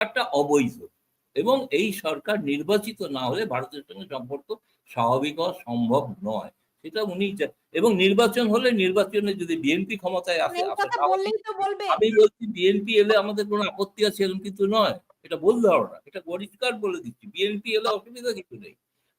একটা অবৈধ এবং এই সরকার নির্বাচিত না হলে ভারতের সঙ্গে সম্পর্ক স্বাভাবিক হওয়া সম্ভব নয়। সেটা উনি এবং নির্বাচন হলে নির্বাচনে যদি বিএনপি ক্ষমতায় আসে আমি বলছি বিএনপি এলে আমাদের কোনো আপত্তি আছে এরকম কিন্তু নয়। এটা হবে না এটা পরিষ্কার বলে দিচ্ছি। বিএনপি এলে অসুবিধা কিছু নেই।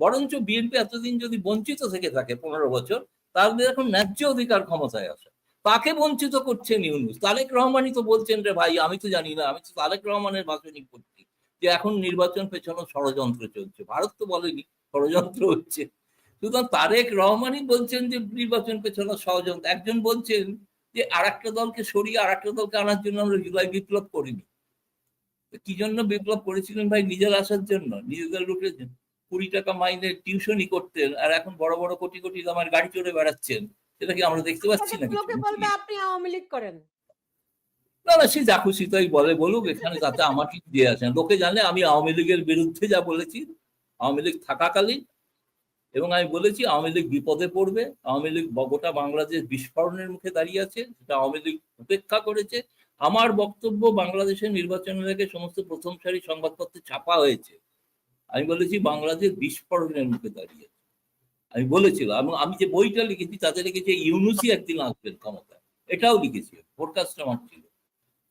বরঞ্চ বিএনপি এতদিন যদি বঞ্চিত থেকে থাকে পনেরো বছর তাহলে এখন ন্যায্য অধিকার ক্ষমতায় আসে তাকে বঞ্চিত করছেন ইউনুস তারেক রহমানই তো বলছেন রে ভাই, আমি তো জানি না, আমি তো তারেক রহমানের ভাষণই করছি যে এখন নির্বাচন পেছনে ষড়যন্ত্র চলছে। ভারত তো বলেনি, ষড়যন্ত্র হচ্ছে। সুতরাং তারেক রহমানই বলছেন যে নির্বাচন পেছনে ষড়যন্ত্র। একজন বলছেন যে আর একটা দলকে সরিয়ে আর একটা দলকে আনার জন্য আমরা জুলাই বিপ্লব করিনি। কি জন্য বিপ্লব করেছিলেন ভাই নিজের আসার জন্য? নিজেদের লোকের জন্য। কুড়ি টাকা মাইনে টিউশনই করতেন আর এখন বড় বড় কোটি কোটি দামের গাড়ি চড়ে বেড়াচ্ছেন। সেটা কি আমরা দেখতে পাচ্ছি না বলবে আপনি আওয়ামী লীগ করেন। না না সে যা খুশি তাই বলে বলুক এখানে তাতে আমার কি দিয়ে আসে না। লোকে জানে আমি আওয়ামী লীগের বিরুদ্ধে যা বলেছি আওয়ামী লীগ থাকাকালীন এবং আমি বলেছি আওয়ামী লীগ বিপদে পড়বে আওয়ামী লীগ গোটা বাংলাদেশ বিস্ফোরণের মুখে দাঁড়িয়ে আছে সেটা আওয়ামী লীগ উপেক্ষা করেছে। আমার বক্তব্য বাংলাদেশের নির্বাচনের আগে সমস্ত প্রথম সারি সংবাদপত্রে ছাপা হয়েছে। আমি বলেছি বাংলাদেশ বিস্ফোরণের মুখে দাঁড়িয়ে আছে। আমি বলেছিলাম এবং আমি যে বইটা লিখেছি তাতে লিখেছি ইউনুসি একদিন আসবেন ক্ষমতায়। এটাও লিখেছি পডকাস্ট আমার ছিল।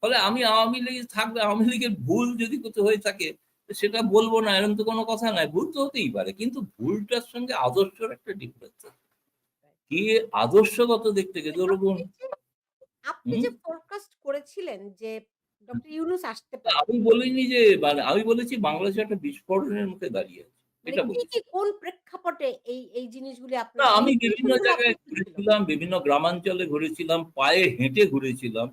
ফলে আমি আওয়ামী লীগ থাকবে আওয়ামী লীগের ভুল যদি কোথাও হয়ে থাকে সেটা বলব না এরকম তো কোনো কথা নাই ভুল তো হতেই পারে কিন্তু ভুলটার সঙ্গে আদর্শের একটা ডিফারেন্স আছে। কি আদর্শগত দিক থেকে ধরুন। আপনি যে- যে ফোরকাস্ট করেছিলেন যে ডক্টর ইউনুস আসতে পারে। আমি বলিনি যে মানে আমি বলেছি বাংলাদেশ একটা বিস্ফোরণের মুখে দাঁড়িয়ে আছে। মানে কোন প্রেক্ষাপটে এই এই জিনিসগুলি আপনি না আমি বিভিন্ন জায়গায় আপনার? ঘুরেছিলাম বিভিন্ন গ্রামাঞ্চলে ঘুরেছিলাম পায়ে হেঁটে ঘুরেছিলাম।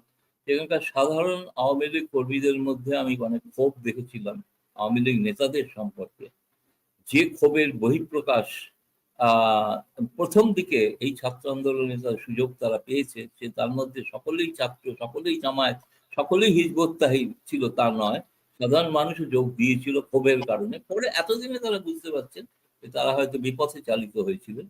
সেখানকার সাধারণ আওয়ামী লীগ কর্মীদের মধ্যে আমি অনেক ক্ষোভ দেখেছিলাম আওয়ামী লীগ নেতাদের সম্পর্কে। যে ক্ষোভের বহিঃপ্রকাশ আহ, প্রথম দিকে এই ছাত্র আন্দোলনের তার সুযোগ তারা পেয়েছে সে তার মধ্যে সকলেই ছাত্র সকলেই জামায়াত সকলেই হিজবত্তাহি ছিল তা নয়। সাধারণ মানুষও যোগ দিয়েছিল ক্ষোভের কারণে। পরে এতদিনে তারা বুঝতে পারছেন যে তারা হয়তো বিপথে চালিত হয়েছিলেন।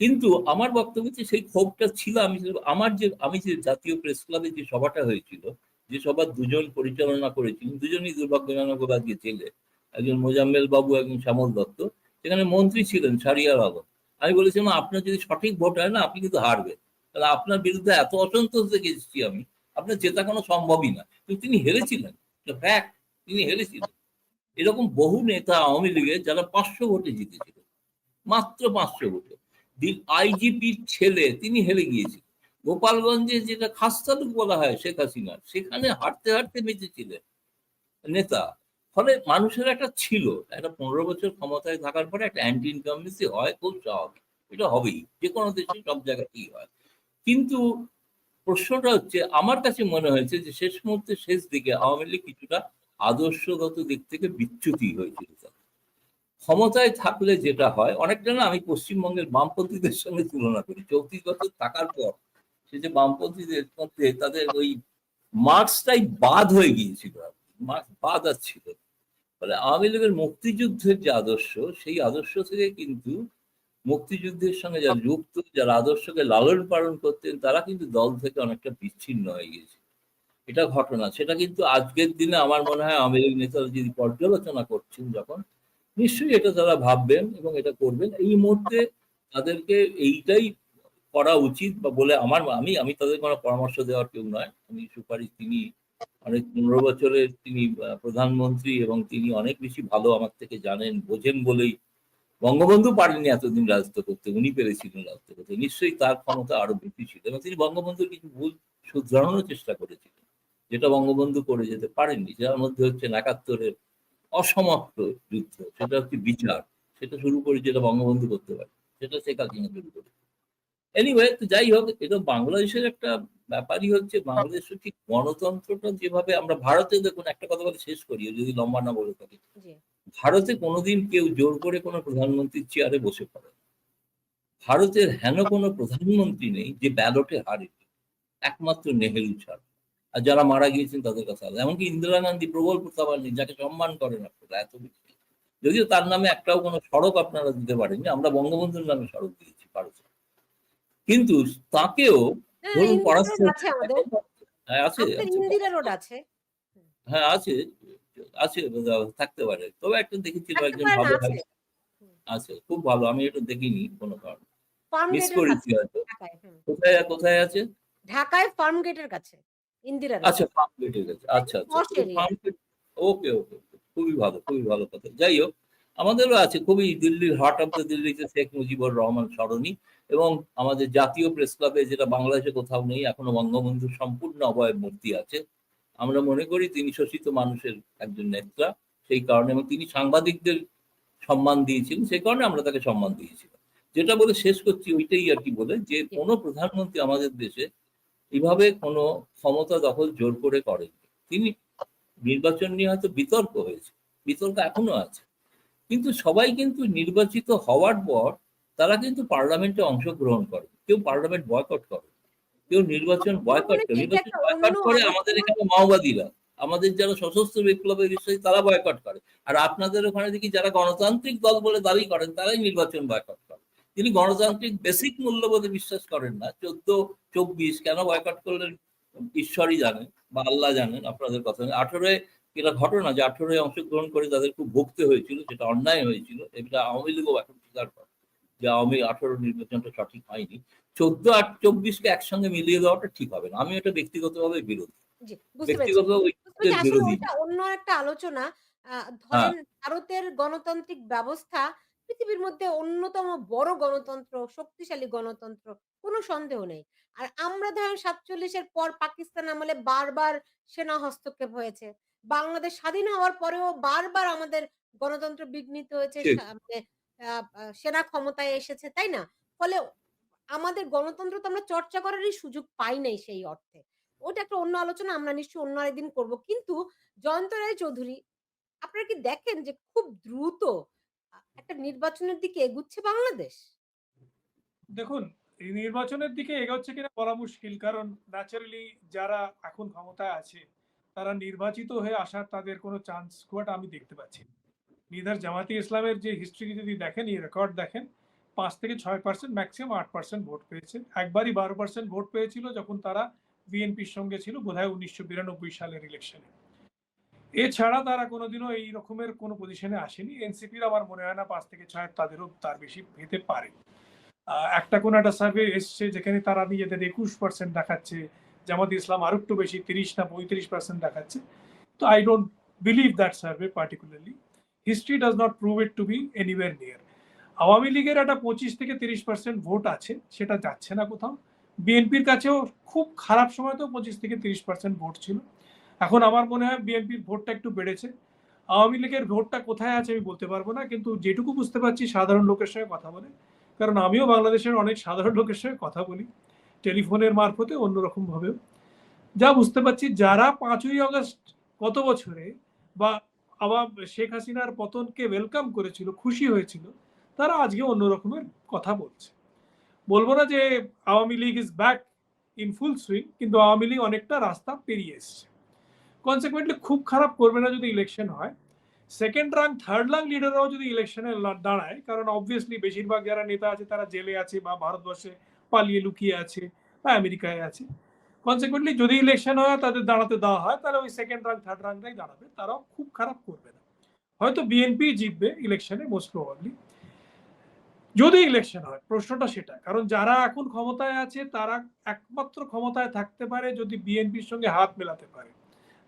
কিন্তু আমার বক্তব্য হচ্ছে সেই ক্ষোভটা ছিল, আমি আমার যে, আমি যে জাতীয় প্রেস ক্লাবে যে সভাটা হয়েছিল, যে সভা দুজন পরিচালনা করেছিলেন, দুজনই দুর্ভাগ্যজনক আজকে ছেলে একজন মোজাম্মেল বাবু, একজন শ্যামল দত্ত, সেখানে মন্ত্রী ছিলেন সারিয়ার আলম আমি বলেছিলাম, আপনার যদি সঠিক ভোট হয় না, আপনি কিন্তু হারবেন। তাহলে আপনার বিরুদ্ধে এত অসন্তোষ দেখে এসেছি আমি, আপনার জেতা কোনো সম্ভবই না। কিন্তু তিনি হেরেছিলেন। ফ্যাক্ট তিনি হেরেছিলেন। এরকম বহু নেতা আওয়ামী লীগের যারা পাঁচশো ভোটে জিতেছিলেন মাত্র পাঁচশো ভোটে। আইজিপির ছেলে তিনি হেরে গিয়েছিলেন। গোপালগঞ্জে যেটা খাস্তালুক বলা হয়, শেখ হাসিনা, সেখানে হাঁটতে হাঁটতে বেঁচেছিলেন নেতা। ফলে মানুষের একটা ছিল, একটা পনেরো বছর ক্ষমতায় থাকার পরে একটা অ্যান্টি ইনকামবেন্সি হয়, খুব স্বাভাবিক। এটা হবেই যে কোনো দেশে সব জায়গাতেই হয়। কিন্তু প্রশ্নটা হচ্ছে, আমার কাছে মনে হয়েছে যে শেষ মুহূর্তে শেষ দিকে আওয়ামী লীগ কিছুটা আদর্শগত দিক থেকে বিচ্যুতি হয়েছিল। ক্ষমতায় থাকলে যেটা হয়, অনেকটা না আমি পশ্চিমবঙ্গের বামপন্থীদের সঙ্গে তুলনা করি চৌত্রিশ বছর থাকার পর সে যে বামপন্থীদের মধ্যে তাদের ওই মার্কসটাই বাদ হয়ে গিয়েছিল মার্কস বাদ আর ছিল না। ফলে আওয়ামী লীগের মুক্তিযুদ্ধের যে আদর্শ, সেই আদর্শ থেকে কিন্তু মুক্তিযুদ্ধের সঙ্গে যারা যুক্ত, যারা আদর্শকে লালন পালন করতেন, তারা কিন্তু দল থেকে অনেকটা বিচ্ছিন্ন হয়ে গিয়েছে এটা ঘটনা। সেটা কিন্তু আজকের দিনে আমার মনে হয় আওয়ামী লীগ নেতারা যদি পর্যালোচনা করছেন যখন, নিশ্চয়ই এটা তারা ভাববেন এবং এটা করবেন। এই মুহূর্তে তাদেরকে এইটাই করা উচিত বা বলে আমার, আমি আমি তাদের কোনো পরামর্শ দেওয়ার কেউ নয়। আমি সুপারিশ তিনি অনেক পনেরো বছরের তিনি প্রধানমন্ত্রী এবং তিনি অনেক বেশি ভালো আমার থেকে জানেন, বোঝেন বলেই বঙ্গবন্ধু পারেননি এতদিন রাজত্ব করতে, উনি পেরেছিলেন রাজত্ব করতে। নিশ্চয়ই তার ক্ষমতা আরও বেশি ছিল এবং তিনি বঙ্গবন্ধুর কিছু ভুল শুধরানোর চেষ্টা করেছিলেন। যেটা বঙ্গবন্ধু করে যেতে পারেননি যার মধ্যে হচ্ছে একাত্তরের অসমাপ্ত যুদ্ধ সেটা হচ্ছে বিচার সেটা শুরু করে যেটা বঙ্গবন্ধু করতে পারে সেটা শেখ হাসিনা শুরু করে। এনিওয়ে তো যাই হোক এটা বাংলাদেশের একটা ব্যাপারই হচ্ছে বাংলাদেশ ঠিক গণতন্ত্রটা যেভাবে আমরা ভারতে দেখুন একটা কথা বলে শেষ করি যদি লম্বা না বলে থাকি। ভারতে কোনোদিন কেউ জোর করে কোনো প্রধানমন্ত্রীর চেয়ারে বসে পড়ে ভারতের হেন কোনো প্রধানমন্ত্রী নেই যে ব্যালটে হারেনি একমাত্র নেহেরু ছাড়া। আর যারা মারা গিয়েছেন তাদের কাছে আলাদা। এমনকি ইন্দিরা গান্ধী প্রবল প্রতাপালী যাকে সম্মান করেন আপনারা এত বেশি যদিও তার নামে একটাও কোনো সড়ক আপনারা দিতে পারেননি আমরা বঙ্গবন্ধুর নামে সড়ক দিয়েছি ভারতে কিন্তু তাকেও হ্যাঁ, ধরুন হ্যাঁ আছে আছে। হ্যাঁ আছে আছে থাকতে পারে। তবে একটা থাকতে একজন ভালো আছে। খুব ভালো। আমি এটা দেখিনি কোনো কারণে। মিস করেছি হয়তো। কোথায় কোথায় আছে? ঢাকায় ফার্ম গেটের কাছে। ইন্দিরা। আচ্ছা আচ্ছা আচ্ছা। গেট ওকে ওকে খুবই ভালো খুবই ভালো কথা। যাই হোক আমাদেরও আছে খুবই দিল্লির হার্ট অফ দ্য দিল্লিতে শেখ মুজিবুর রহমান সরণি এবং আমাদের জাতীয় প্রেস ক্লাবে যেটা বাংলাদেশে কোথাও নেই এখনও বঙ্গবন্ধুর সম্পূর্ণ অবয়ব মূর্তি আছে। আমরা মনে করি তিনি শোষিত মানুষের একজন নেতা সেই কারণে এবং তিনি সাংবাদিকদের সম্মান দিয়েছিলেন সেই কারণে আমরা তাকে সম্মান দিয়েছিলাম। যেটা বলে শেষ করছি ওইটাই আর কি বলে যে কোনো প্রধানমন্ত্রী আমাদের দেশে এভাবে কোনো ক্ষমতা দখল জোর করে করেন তিনি নির্বাচন নিয়ে হয়তো বিতর্ক হয়েছে বিতর্ক এখনও আছে। কিন্তু সবাই কিন্তু নির্বাচিত হওয়ার পর তারা কিন্তু পার্লামেন্টে অংশগ্রহণ করে কেউ পার্লামেন্ট বয়কট করে কেউ নির্বাচন বয়কট করে নির্বাচন বয়কট করে আমাদের এখানে মাওবাদীরা আমাদের যারা সশস্ত্র বিপ্লবের বিশ্বাসী তারা বয়কট করে। আর আপনাদের ওখানে দেখি যারা গণতান্ত্রিক দল বলে দাবি করেন তারাই নির্বাচন বয়কট করে। তিনি গণতান্ত্রিক বেসিক মূল্যবোধে বিশ্বাস করেন না। চোদ্দ চব্বিশ কেন বয়কট করলেন? ঈশ্বরই জানেন বা আল্লাহ জানেন আপনাদের কথা। আঠেরোয় এটা ঘটনা যে আঠেরোয় অংশগ্রহণ করে তাদের খুব ভুগতে হয়েছিল সেটা অন্যায় হয়েছিল। এটা আওয়ামী লীগও এখন স্বীকার করে যে আওয়ামী আঠেরো নির্বাচনটা সঠিক হয়নি। চোদ্দ আর চব্বিশকে একসঙ্গে মিলিয়ে দেওয়াটা ঠিক হবে না। আমি এটা ব্যক্তিগতভাবে বিরোধী। ব্যক্তিগত অন্য একটা আলোচনা। হ্যাঁ। ধরেন ভারতের গণতান্ত্রিক ব্যবস্থা পৃথিবীর মধ্যে অন্যতম বড় গণতন্ত্র শক্তিশালী গণতন্ত্র কোনো সন্দেহ নেই। আর আমরা ধরেন সাতচল্লিশের পর পাকিস্তান আমলে বারবার সেনা হস্তক্ষেপ হয়েছে। বাংলাদেশ স্বাধীন হওয়ার পরেও বারবার আমাদের গণতন্ত্র বিঘ্নিত হয়েছে মানে, সেনা ক্ষমতায় এসেছে তাই না? ফলে আমাদের গণতন্ত্র তো আমরা চর্চা করারই সুযোগ পাই নাই সেই অর্থে। ওটা একটা অন্য আলোচনা আমরা নিশ্চয়ই অন্য একদিন করব। কিন্তু জয়ন্ত রায় চৌধুরী আপনারা কি দেখেন যে খুব দ্রুত একটা নির্বাচনের দিকে এগুচ্ছে বাংলাদেশ? দেখুন, এই নির্বাচনের দিকে এগোচ্ছে কিনা বলা মুশকিল, কারণ ন্যাচারালি যারা এখন ক্ষমতায় আছে, তারা নির্বাচিত হয়ে আসার তাদের কোনো চান্স খুব আমি দেখতে পাচ্ছি। নিদার জামাতি ইসলামের যে হিস্ট্রি যদি দেখেন, এই রেকর্ড দেখেন, পাঁচ থেকে ছয় পার্সেন্ট ম্যাক্সিমাম আট পার্সেন্ট ভোট পেয়েছে। একবারই বারো পার্সেন্ট ভোট পেয়েছিল যখন তারা বিএনপির সঙ্গে ছিল, বোধহয় উনিশশো বিরানব্বই সালের ইলেকশনে এছাড়া তারা কোনোদিনও এই রকমের কোনো পজিশনে আসেনি। এনসিপির আমার মনে হয় না, পাঁচ থেকে ছয় তাদেরও তার বেশি পেতে পারে। একটা কোনো একটা সার্ভে এসছে যেখানে তারা নিজেদের একুশ পার্সেন্ট দেখাচ্ছে, জামাত ইসলাম আরও একটু বেশি, তিরিশ না পঁয়ত্রিশ পার্সেন্ট দেখাচ্ছে। তো I don't believe that survey particularly history does not prove it to be anywhere near Awami লীগের একটা পঁচিশ থেকে তিরিশ পার্সেন্ট ভোট আছে, সেটা যাচ্ছে না কোথাও। বিএনপির কাছেও খুব খারাপ সময়তেও পঁচিশ থেকে তিরিশ পার্সেন্ট ভোট ছিল। এখন আমার মনে হয় বিএনপির ভোটটা একটু বেড়েছে। আওয়ামী লীগের ভোটটা কোথায় আছে আমি বলতে পারব না, কিন্তু যেটুকু বুঝতে পারছি সাধারণ লোকের সঙ্গে কথা বলে। কারণ আমিও বাংলাদেশের অনেক সাধারণ লোকের সঙ্গে কথা বলি, টেলিফোনের মারফতে অন্যরকম ভাবেও যা বুঝতে পারছি, যারা পাঁচই আগস্ট গত বছরে বা আবার শেখ হাসিনার পতনকে ওয়েলকাম করেছিল, খুশি হয়েছিল, তারা আজকে অন্য রকমের কথা বলছে। বলব না যে Awami League is back in full swing কিন্তু আওয়ামী লীগ অনেকটা রাস্তা পেরিয়ে এসছে। কনসিকুয়েন্টলি খুব খারাপ করবে না যদি ইলেকশন হয়। সেকেন্ড রাং থার্ড রাং লিডাররাও যদি ইলেকশনে দাঁড়ায়, কারণ অবভিয়াসলি বেশিরভাগ যারা নেতা আছে, তারা জেলে আছে বা ভারতবর্ষে পালিয়ে লুকিয়ে আছে বা আমেরিকায় আছে। কনসিকুয়েন্টলি যদি ইলেকশন হয় তাদের দাঁড়াতে দেওয়া হয়, তাহলে ওই সেকেন্ড রাং থার্ড রাংটাই দাঁড়াবে। তারাও খুব খারাপ করবে না। হয়তো বিএনপি জিতবে ইলেকশনে মোস্ট প্রবাবলি যদি ইলেকশন হয়, প্রশ্নটা সেটা। কারণ যারা এখন ক্ষমতায় আছে, তারা একমাত্র ক্ষমতায় থাকতে পারে যদি বিএনপির সঙ্গে হাত মেলাতে পারে।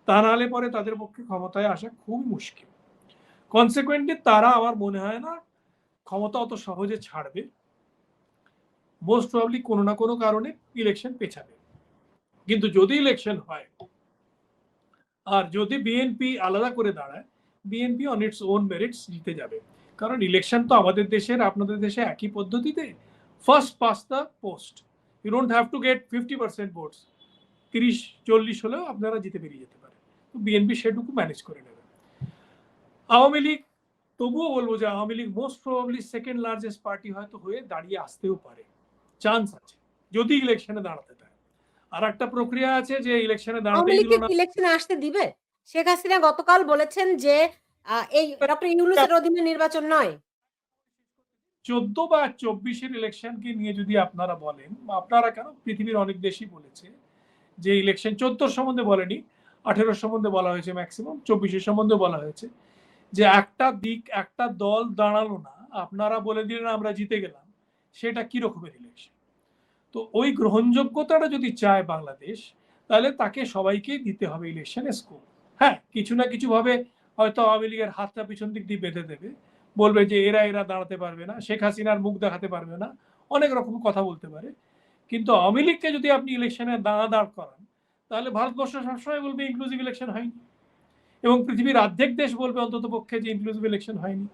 তা নাহলে পরে তাদের পক্ষে ক্ষমতায় আসা খুব মুশকিল। কনসিকুয়েন্টলি তারা আমার মনে হয় না ক্ষমতা অত সহজে ছাড়বে। মোস্ট প্রবলি কোনো না কোনো কারণে ইলেকশন পেছাবে। কিন্তু যদি ইলেকশন হয়, আর যদি বিএনপি আলাদা করে দাঁড়ায় BNP on its own merits জিতে যাবে। কারণ ইলেকশন তো আমাদের দেশের, আপনাদের দেশে একই পদ্ধতিতে first past the post you don't have to get fifty percent votes তিরিশ, চল্লিশ হলেও আপনারা জিতে বেরিয়ে যেতে বিএনপি সেটুকু ম্যানেজ করে নেবে। আওয়ামী লীগ তবুও বলব যে Awami League most probably second largest party হয়তো হয়ে দাঁড়িয়ে আসতেও পারে। চান্স আছে যদি ইলেকশনে দাঁড়াতে দেয় আর একটা প্রক্রিয়া আছে যে ইলেকশনে দাঁড়াতে ইলেকশনে আসতে দিবে? শেখ হাসিনা গতকাল বলেছেন যে এই ডক্টর ইউনুসের অধীনে নির্বাচন নয়। চোদ্দ বা চব্বিশের ইলেকশনকে নিয়ে যদি আপনারা বলেন আপনারা কেন পৃথিবীর অনেক দেশই বলেছে যে ইলেকশন চোদ্দোর সম্বন্ধে বলেনি আঠেরোর সম্বন্ধে বলা হয়েছে ম্যাক্সিমাম চব্বিশের সম্বন্ধে বলা হয়েছে যে একটা দিক, একটা দল দাঁড়াল না, আপনারা বলে দিলেন আমরা জিতে গেলাম, সেটা কি রকমের ইলেকশন তো ওই গ্রহণযোগ্যতাটা যদি চায় বাংলাদেশ, তাহলে তাকে সবাইকেই দিতে হবে ইলেকশনে স্কোপ হ্যাঁ কিছু না কিছু ভাবে হয়তো আওয়ামী লীগের হাতটা পিছন দিক দিয়ে বেঁধে দেবে, বলবে যে এরা এরা দাঁড়াতে পারবে না, শেখ হাসিনার মুখ দেখাতে পারবে না, অনেক রকম কথা বলতে পারে। কিন্তু আওয়ামী লীগকে যদি আপনি ইলেকশনে দাঁড়া দাঁড় করান তাহলে ভারতবর্ষ সবসময় বলবে ইনক্লুসিভ ইলেকশন হয়নি। এবং পৃথিবীর অর্ধেক দেশ বলবে অন্তত পক্ষে যে ইনক্লুসিভ ইলেকশন হয়নি।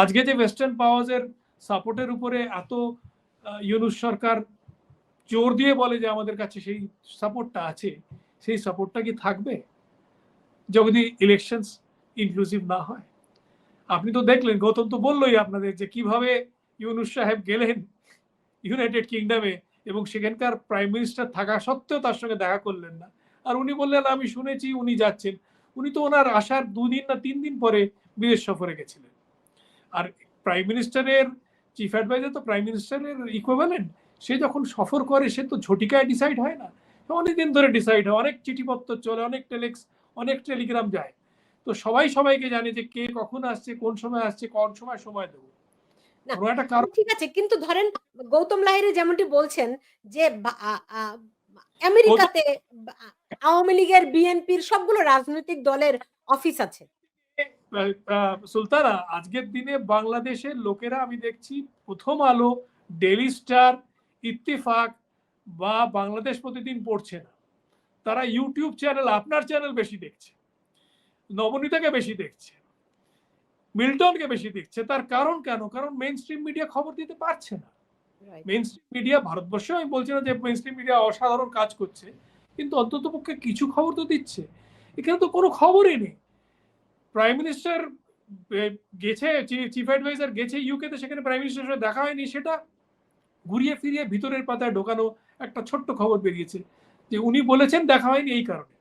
আজকে যে ওয়েস্টার্ন পাওয়ার্সের সাপোর্টের উপরে এত ইউনুস সরকার জোর দিয়ে বলে যে আমাদের কাছে সেই সাপোর্টটা আছে, সেই সাপোর্টটা কি থাকবে? যদি ইলেকশনস ইনক্লুসিভ না হয়। আপনি তো দেখলেন, গৌতম তো বললোই আপনাদের যে কীভাবে ইউনুস সাহেব গেলেন ইউনাইটেড কিংডমে এবং সেখানকার প্রাইম মিনিস্টার থাকা সত্ত্বেও তার সঙ্গে দেখা করলেন না। আর উনি বললেন, আমি শুনেছি উনি যাচ্ছেন। উনি তো ওনার আসার দুদিন না তিন দিন পরে বিদেশ সফরে গেছিলেন। আর প্রাইম মিনিস্টারের চিফ অ্যাডভাইজার তো প্রাইম মিনিস্টারের ইকুইভ্যালেন্ট সে যখন সফর করে, সে তো ঝটিকায় ডিসাইড হয় না। অনেক দিন ধরে ডিসাইড হয়। অনেক চিঠিপত্র চলে, অনেক টেলেক্স অনেক টেলিগ্রাম যায়। তো সবাই সবাইকে জানে যে কে কখন আসছে, কোন সময় আসছে, কোন সময় সময় দেবো। না, ঠিক আছে কিন্তু ধরেন গৌতম লাহিড়ী যেমনটি বলছেন যে আমেরিকাতে আওয়ামী লীগের বিএনপির সবগুলো রাজনৈতিক দলের অফিস আছে। সুলতানা আজকের দিনে বাংলাদেশের লোকেরা আমি দেখছি প্রথম আলো ডেলি স্টার ইত্তেফাক বা বাংলাদেশ প্রতিদিন পড়ছে না। তারা ইউটিউব চ্যানেল আপনার চ্যানেল বেশি দেখছে নবনীতাকে বেশি দেখছে। মিল্টনকে বেশি দেখছে। তার কারণ কেন? কারণ মেইন স্ট্রিম মিডিয়া খবর দিতে পারছে না। মেইন স্ট্রিম মিডিয়া ভারতবর্ষে আমি বলছি না যে মেইন স্ট্রিম মিডিয়া অসাধারণ কাজ করছে কিন্তু অন্তত পক্ষে কিছু খবর তো দিচ্ছে। এখানে তো কোনো খবরই নেই। প্রাইম মিনিস্টার গেছে চিফ অ্যাডভাইজার গেছে ইউকেতে সেখানে প্রাইম মিনিস্টার সঙ্গে দেখা হয়নি। সেটা ঘুরিয়ে ফিরিয়ে ভিতরের পাতায় ঢোকানো একটা ছোট্ট খবর বেরিয়েছে যে উনি বলেছেন দেখা হয়নি এই কারণে।